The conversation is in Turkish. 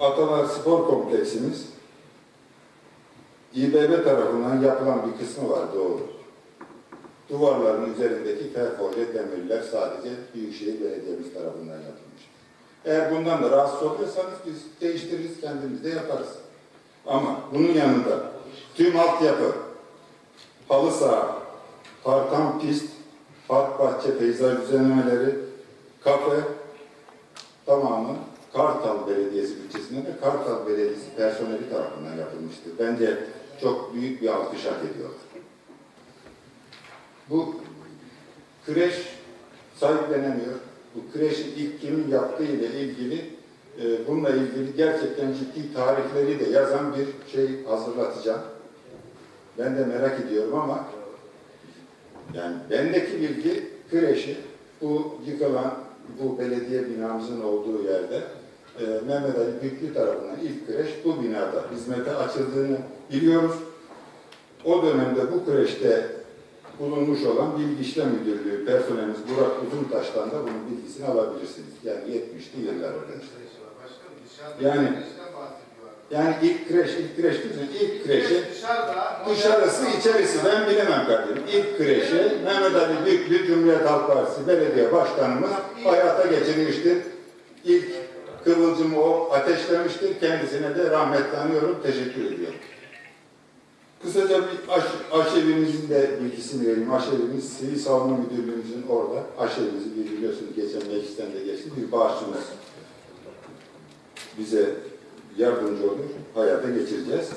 Atalar Spor Kompleksimiz İBB tarafından yapılan bir kısmı var doğru. Duvarların üzerindeki perforje demirler sadece Büyükşehir Belediyemiz tarafından yapılmış. Eğer bundan da rahatsız oluyorsanız biz değiştiririz, kendimiz de yaparız. Ama bunun yanında tüm altyapı, halı saha, parktan pist, park bahçe peyzaj düzenlemeleri, kafe tamamı Kartal Belediyesi bütçesinden de Kartal Belediyesi personeli tarafından yapılmıştır. Bence çok büyük bir alkış hak ediyor. Bu kreş sahiplenemiyor. Bu kreşin ilk kimin yaptığı ile ilgili e, bununla ilgili gerçekten ciddi tarihleri de yazan bir şey hazırlatacağım. Ben de merak ediyorum ama yani bendeki bilgi kreşi bu yıkılan bu belediye binamızın olduğu yerde e, Mehmet Ali Büklü tarafından ilk kreş bu binada hizmete açıldığını biliyoruz. O dönemde bu kreşte bulunmuş olan Bilgi İşlem Müdürlüğü personelimiz Burak Uzuntaş'tan da bunun bilgisini alabilirsiniz. Yani 70'li yıllar arkadaşlar. Yani- Yani ilk kreş, ilk kreş değil, ilk kreşi Dışarısı, içerisi ben bilemem kardeşim. İlk kreşi Mehmet Ali Büklü Cumhuriyet Halk Partisi Belediye Başkanımız hayata geçirmiştir. Kıvılcımı o ateşlemiştir. Kendisine de rahmetle anıyorum, teşekkür ediyorum. Kısaca bir aş, aşevimizin de bilgisini vereyim. Aşevimiz Sivil Savunma Müdürlüğümüzün orada. Aşevimizi bir biliyorsunuz geçen meclisten de geçti. Bir bağışçımız bize yardımcı olur. Hayata geçireceğiz.